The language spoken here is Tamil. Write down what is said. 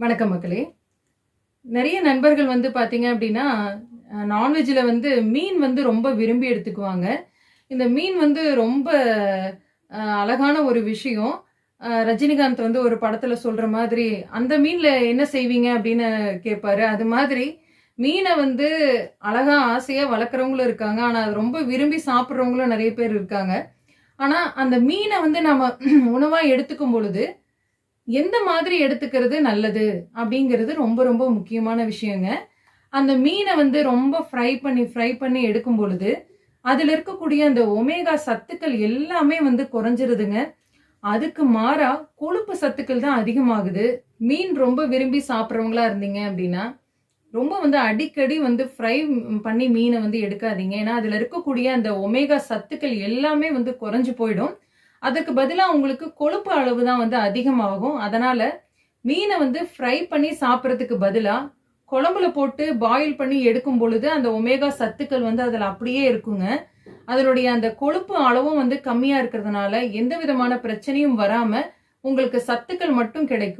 வணக்கம் மக்களே. நிறைய நண்பர்கள் வந்து பார்த்தீங்க அப்படின்னா நான்வெஜ்ஜில் வந்து மீன் வந்து ரொம்ப விரும்பி எடுத்துக்குவாங்க. இந்த மீன் வந்து ரொம்ப அழகான ஒரு விஷயம். ரஜினிகாந்த் வந்து ஒரு படத்தில் சொல்கிற மாதிரி அந்த மீனில் என்ன செய்வீங்க? அப்படின்னு கேட்பாரு அது மாதிரி மீனை வந்து அழகாக ஆசையாக வளர்க்குறவங்களும் இருக்காங்க. ஆனால் அது ரொம்ப விரும்பி சாப்பிட்றவங்களும் நிறைய பேர் இருக்காங்க. ஆனால் அந்த மீனை வந்து நம்ம உணவாக எடுத்துக்கும் பொழுது எந்த மாதிரி எடுத்துக்கிறது நல்லது அப்படிங்கிறது ரொம்ப ரொம்ப முக்கியமான விஷயங்க. அந்த மீனை வந்து ரொம்ப ஃப்ரை பண்ணி ஃப்ரை பண்ணி எடுக்கும் பொழுது அதில் இருக்கக்கூடிய அந்த ஒமேகா சத்துக்கள் எல்லாமே வந்து குறைஞ்சிருதுங்க. அதுக்கு மாறா கொழுப்பு சத்துக்கள் தான் அதிகமாகுது. மீன் ரொம்ப விரும்பி சாப்பிட்றவங்களா இருந்தீங்க அப்படின்னா ரொம்ப வந்து அடிக்கடி வந்து ஃப்ரை பண்ணி மீனை வந்து எடுக்காதீங்க. ஏன்னா அதில் இருக்கக்கூடிய அந்த ஒமேகா சத்துக்கள் எல்லாமே வந்து குறைஞ்சு போயிடும். அதுக்கு பதிலாக உங்களுக்கு கொழுப்பு அளவு தான் வந்து அதிகமாகும். அதனால் மீனை வந்து ஃப்ரை பண்ணி சாப்பிட்றதுக்கு பதிலாக குழம்புல போட்டு பாயில் பண்ணி எடுக்கும் பொழுது அந்த ஒமேகா சத்துக்கள் வந்து அதில் அப்படியே இருக்குங்க. அதனுடைய அந்த கொழுப்பு அளவும் வந்து கம்மியாக இருக்கிறதுனால எந்த விதமான பிரச்சனையும் வராமல் உங்களுக்கு சத்துக்கள் மட்டும் கிடைக்கும்.